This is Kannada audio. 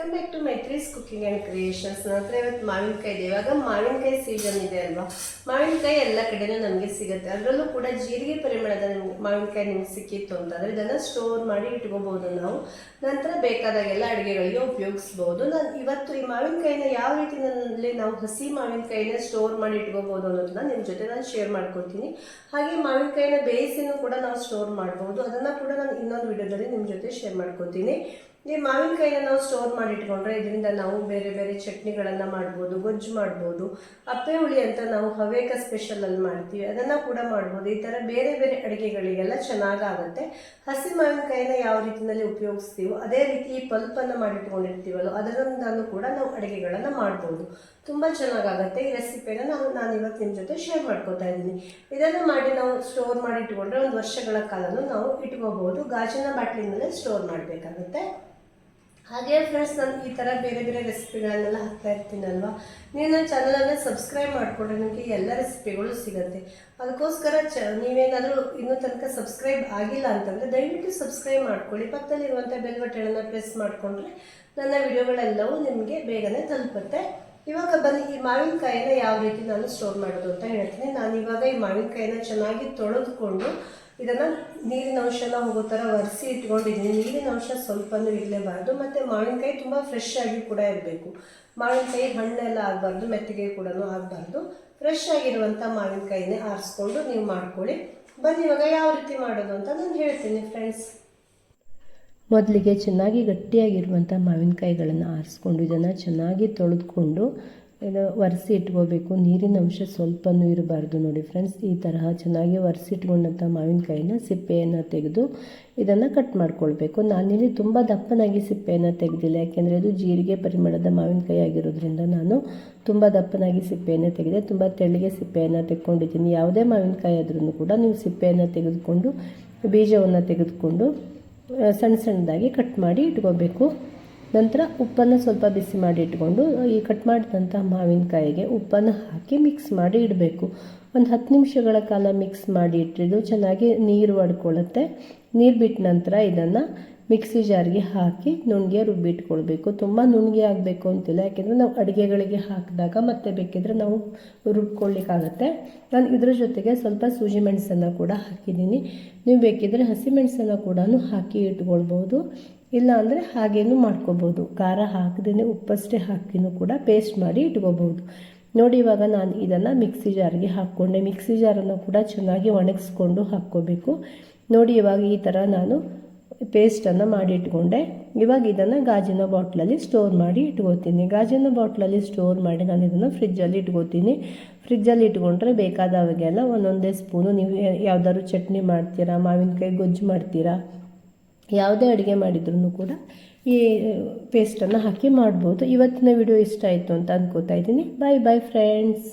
Welcome back to Maithri's cooking and creations ನಂತರ ಇವತ್ತು ಮಾವಿನಕಾಯಿ ಇದೆ. ಇವಾಗ ಮಾವಿನಕಾಯಿ ಸೀಸನ್ ಇದೆ ಅಲ್ವಾ? ಮಾವಿನಕಾಯಿ ಎಲ್ಲ ಕಡೆನೂ ನಮಗೆ ಸಿಗುತ್ತೆ. ಅದರಲ್ಲೂ ಕೂಡ ಜೀರಿಗೆ ಪರಿಮಳದ ನಿಮ್ಗೆ ಮಾವಿನಕಾಯಿ ನಿಮ್ಗೆ ಸಿಕ್ಕಿತ್ತು ಅಂತಂದರೆ ಇದನ್ನು ಸ್ಟೋರ್ ಮಾಡಿ ಇಟ್ಕೋಬೋದು ನಾವು. ನಂತರ ಬೇಕಾದಾಗೆಲ್ಲ ಅಡುಗೆಗಳಿಗೆ ಉಪಯೋಗಿಸ್ಬೋದು. ನಾನು ಇವತ್ತು ಈ ಮಾವಿನಕಾಯಿನ ಯಾವ ರೀತಿಯಲ್ಲಿ ನಾವು ಹಸಿ ಮಾವಿನಕಾಯಿನ ಸ್ಟೋರ್ ಮಾಡಿ ಇಟ್ಕೋಬೋದು ಅನ್ನೋದನ್ನ ನಿಮ್ಮ ಜೊತೆ ನಾನು ಶೇರ್ ಮಾಡ್ಕೊತೀನಿ. ಹಾಗೆ ಮಾವಿನಕಾಯಿನ ಬೇಯಿಸಿನೂ ಕೂಡ ನಾವು ಸ್ಟೋರ್ ಮಾಡ್ಬೋದು. ಅದನ್ನು ಕೂಡ ನಾನು ಇನ್ನೊಂದು ವಿಡಿಯೋದಲ್ಲಿ ನಿಮ್ಮ ಜೊತೆ ಶೇರ್ ಮಾಡ್ಕೊತೀನಿ. ಈ ಮಾವಿನಕಾಯಿನ ನಾವು ಸ್ಟೋರ್ ಮಾಡಿ ಇಟ್ಕೊಂಡ್ರೆ ಇದರಿಂದ ನಾವು ಬೇರೆ ಬೇರೆ ಚಟ್ನಿಗಳನ್ನು ಮಾಡ್ಬೋದು, ಗೊಜ್ಜು ಮಾಡ್ಬೋದು ಅಪ್ಪೆ ಹುಳಿ ಅಂತ ನಾವು ಹವೇಕ ಸ್ಪೆಷಲ್ ಅಲ್ಲಿ ಮಾಡ್ತೀವಿ, ಅದನ್ನು ಕೂಡ ಮಾಡ್ಬೋದು. ಈ ಥರ ಬೇರೆ ಬೇರೆ ಅಡುಗೆಗಳಿಗೆಲ್ಲ ಚೆನ್ನಾಗಾಗುತ್ತೆ. ಹಸಿ ಮಾವಿನಕಾಯಿನ ಯಾವ ರೀತಿಯಲ್ಲಿ ಉಪಯೋಗಿಸ್ತೀವೋ ಅದೇ ರೀತಿ ಈ ಪಲ್ಪನ್ನು ಮಾಡಿಟ್ಕೊಂಡಿರ್ತೀವಲ್ಲ ಅದರಿಂದಲೂ ಕೂಡ ನಾವು ಅಡುಗೆಗಳನ್ನು ಮಾಡ್ಬೋದು. ತುಂಬ ಚೆನ್ನಾಗಾಗುತ್ತೆ. ಈ ರೆಸಿಪಿನ ನಾವು, ನಾನು ಇವತ್ತು ನಿಮ್ಮ ಜೊತೆ ಶೇರ್ ಮಾಡ್ಕೊತಾ ಇದ್ದೀನಿ. ಇದನ್ನು ಮಾಡಿ ನಾವು ಸ್ಟೋರ್ ಮಾಡಿ ಇಟ್ಕೊಂಡ್ರೆ ಒಂದು ವರ್ಷಗಳ ಕಾಲನೂ ನಾವು ಇಟ್ಕೋಬಹುದು. ಗಾಜಿನ ಬಾಟ್ಲಿನಲ್ಲೇ ಸ್ಟೋರ್ ಮಾಡಬೇಕಾಗುತ್ತೆ. ಹಾಗೆ ಫ್ರೆಂಡ್ಸ್ ನಾನು ಈ ಥರ ಬೇರೆ ಬೇರೆ ರೆಸಿಪಿಗಳನ್ನೆಲ್ಲ ಹಾಕ್ತಾ ಇರ್ತೀನಲ್ವಾ? ನೀವು ನನ್ನ ಚಾನಲನ್ನು ಸಬ್ಸ್ಕ್ರೈಬ್ ಮಾಡಿಕೊಂಡ್ರೆ ನಿಮಗೆ ಎಲ್ಲ ರೆಸಿಪಿಗಳು ಸಿಗುತ್ತೆ. ಅದಕ್ಕೋಸ್ಕರ ಚ ನೀವೇನಾದರೂ ಇನ್ನೂ ತನಕ ಸಬ್ಸ್ಕ್ರೈಬ್ ಆಗಿಲ್ಲ ಅಂತಂದರೆ ದಯವಿಟ್ಟು ಸಬ್ಸ್ಕ್ರೈಬ್ ಮಾಡ್ಕೊಳ್ಳಿ. ಪಕ್ಕದಲ್ಲಿರುವಂಥ ಬೆಲ್ ಬಟ್ಟೆಗಳನ್ನು ಪ್ರೆಸ್ ಮಾಡಿಕೊಂಡ್ರೆ ನನ್ನ ವಿಡಿಯೋಗಳೆಲ್ಲವೂ ನಿಮಗೆ ಬೇಗನೆ ತಲುಪುತ್ತೆ. ಇವಾಗ ಬನ್ನಿ, ಈ ಮಾವಿನಕಾಯಿನ ಯಾವ ರೀತಿ ನಾನು ಸ್ಟೋರ್ ಮಾಡೋದು ಅಂತ ಹೇಳ್ತೀನಿ. ನಾನು ಇವಾಗ ಈ ಮಾವಿನಕಾಯಿನ ಚೆನ್ನಾಗಿ ತೊಳೆದುಕೊಂಡು ಇದನ್ನು ನೀರಿನ ಅಂಶನ ಹೋಗೋ ಥರ ಒರೆಸಿ ಇಟ್ಕೊಂಡಿದ್ದೀನಿ. ನೀರಿನ ಅಂಶ ಸ್ವಲ್ಪನೂ ಇರಲೇಬಾರ್ದು. ಮತ್ತು ಮಾವಿನಕಾಯಿ ತುಂಬ ಫ್ರೆಶ್ ಆಗಿ ಕೂಡ ಇರಬೇಕು. ಮಾವಿನಕಾಯಿ ಹಣ್ಣೆಲ್ಲ ಆಗಬಾರ್ದು, ಮೆತ್ತಿಗೆ ಕೂಡ ಆಗಬಾರ್ದು. ಫ್ರೆಶ್ ಆಗಿರುವಂಥ ಮಾವಿನಕಾಯಿನೇ ಆರಿಸ್ಕೊಂಡು ನೀವು ಮಾಡ್ಕೊಳ್ಳಿ. ಬನ್ನಿ, ಇವಾಗ ಯಾವ ರೀತಿ ಮಾಡೋದು ಅಂತ ನಾನು ಹೇಳ್ತೀನಿ ಫ್ರೆಂಡ್ಸ್ ಮೊದಲಿಗೆ ಚೆನ್ನಾಗಿ ಗಟ್ಟಿಯಾಗಿರುವಂಥ ಮಾವಿನಕಾಯಿಗಳನ್ನು ಆರಿಸ್ಕೊಂಡು, ಇದನ್ನು ಚೆನ್ನಾಗಿ ತೊಳೆದುಕೊಂಡು ಇದು ಒರೆಸಿ ಇಟ್ಕೋಬೇಕು. ನೀರಿನ ಅಂಶ ಸ್ವಲ್ಪನೂ ಇರಬಾರ್ದು ನೋಡಿ ಫ್ರೆಂಡ್ಸ್. ಈ ತರಹ ಚೆನ್ನಾಗಿ ಒರೆಸಿ ಇಟ್ಕೊಂಡಂಥ ಮಾವಿನಕಾಯಿನ ಸಿಪ್ಪೆಯನ್ನು ತೆಗೆದು ಇದನ್ನು ಕಟ್ ಮಾಡ್ಕೊಳ್ಬೇಕು. ನಾನಿಲ್ಲಿ ತುಂಬ ದಪ್ಪನಾಗಿ ಸಿಪ್ಪೆಯನ್ನು ತೆಗೆದಿಲ್ಲ. ಯಾಕೆಂದರೆ ಇದು ಜೀರಿಗೆ ಪರಿಮಳದ ಮಾವಿನಕಾಯಿ ಆಗಿರೋದ್ರಿಂದ ನಾನು ತುಂಬ ದಪ್ಪನಾಗಿ ಸಿಪ್ಪೆಯನ್ನು ತೆಗೆದೆ, ತುಂಬ ತೆಳ್ಳಗೆ ಸಿಪ್ಪೆಯನ್ನು ತೆಕ್ಕೊಂಡಿದ್ದೀನಿ ಯಾವುದೇ ಮಾವಿನಕಾಯಿ ಆದ್ರೂ ಕೂಡ ನೀವು ಸಿಪ್ಪೆಯನ್ನು ತೆಗೆದುಕೊಂಡು ಬೀಜವನ್ನು ತೆಗೆದುಕೊಂಡು ಸಣ್ಣ ಸಣ್ಣದಾಗಿ ಕಟ್ ಮಾಡಿ ಇಟ್ಕೋಬೇಕು. ನಂತರ ಉಪ್ಪನ್ನು ಸ್ವಲ್ಪ ಬಿಸಿ ಮಾಡಿ ಇಟ್ಕೊಂಡು, ಈ ಕಟ್ ಮಾಡಿದಂಥ ಮಾವಿನಕಾಯಿಗೆ ಉಪ್ಪನ್ನು ಹಾಕಿ ಮಿಕ್ಸ್ ಮಾಡಿ ಇಡಬೇಕು. ಒಂದು ಹತ್ತು ನಿಮಿಷಗಳ ಕಾಲ ಮಿಕ್ಸ್ ಮಾಡಿ ಇಟ್ಟಿದ್ದು ಚೆನ್ನಾಗಿ ನೀರು ಒಡ್ಕೊಳ್ಳುತ್ತೆ. ನೀರು ಬಿಟ್ಟ ನಂತರ ಇದನ್ನು ಮಿಕ್ಸಿ ಜಾರ್ಗೆ ಹಾಕಿ ನುಣ್ಗೆ ರುಬ್ಬಿಟ್ಕೊಳ್ಬೇಕು ತುಂಬ ನುಣ್ಗೆ ಆಗಬೇಕು ಅಂತಿಲ್ಲ, ಯಾಕೆಂದರೆ ನಾವು ಅಡುಗೆಗಳಿಗೆ ಹಾಕಿದಾಗ ಮತ್ತೆ ಬೇಕಿದ್ರೆ ನಾವು ರುಬ್ಕೊಳ್ಳಿಕ್ಕಾಗತ್ತೆ. ನಾನು ಇದ್ರ ಜೊತೆಗೆ ಸ್ವಲ್ಪ ಸೂಜಿ ಮೆಣಸನ್ನು ಕೂಡ ಹಾಕಿದ್ದೀನಿ. ನೀವು ಬೇಕಿದ್ರೆ ಹಸಿಮೆಣಸನ್ನು ಕೂಡ ಹಾಕಿ ಇಟ್ಕೊಳ್ಬೋದು. ಇಲ್ಲ ಅಂದರೆ ಹಾಗೇನು ಮಾಡ್ಕೋಬೋದು. ಖಾರ ಹಾಕದೇ ಉಪ್ಪಷ್ಟೇ ಹಾಕಿನೂ ಕೂಡ ಪೇಸ್ಟ್ ಮಾಡಿ ಇಟ್ಕೋಬೋದು. ನೋಡಿ ಇವಾಗ ನಾನು ಇದನ್ನು ಮಿಕ್ಸಿ ಜಾರ್ಗೆ ಹಾಕ್ಕೊಂಡೆ. ಮಿಕ್ಸಿ ಜಾರನ್ನು ಕೂಡ ಚೆನ್ನಾಗಿ ಒಣಗಿಸ್ಕೊಂಡು ಹಾಕ್ಕೋಬೇಕು. ನೋಡಿ ಇವಾಗ ಈ ಥರ ನಾನು ಪೇಸ್ಟನ್ನು ಮಾಡಿ ಇಟ್ಕೊಂಡೆ. ಇವಾಗ ಇದನ್ನು ಗಾಜಿನ ಬಾಟ್ಲಲ್ಲಿ ಸ್ಟೋರ್ ಮಾಡಿ ಇಟ್ಕೋತೀನಿ. ಗಾಜಿನ ಬಾಟ್ಲಲ್ಲಿ ಸ್ಟೋರ್ ಮಾಡಿ ನಾನು ಇದನ್ನು ಫ್ರಿಜ್ಜಲ್ಲಿ ಇಟ್ಕೋತೀನಿ. ಫ್ರಿಜ್ಜಲ್ಲಿ ಇಟ್ಕೊಂಡ್ರೆ ಬೇಕಾದವಾಗೆಲ್ಲ ಒಂದೊಂದೇ ಸ್ಪೂನು ನೀವು ಯಾವ್ದಾದ್ರು ಚಟ್ನಿ ಮಾಡ್ತೀರಾ, ಮಾವಿನಕಾಯಿ ಗೊಜ್ಜು ಮಾಡ್ತೀರಾ ಯಾವುದೇ ಅಡುಗೆ ಮಾಡಿದ್ರೂ ಕೂಡ ಈ ಪೇಸ್ಟನ್ನು ಹಾಕಿ ಮಾಡ್ಬೋದು. ಇವತ್ತಿನ ವಿಡಿಯೋ ಇಷ್ಟ ಆಯಿತು ಅಂತ ಅಂದ್ಕೋತಾ ಇದ್ದೀನಿ. ಬಾಯ್ ಬಾಯ್ ಫ್ರೆಂಡ್ಸ್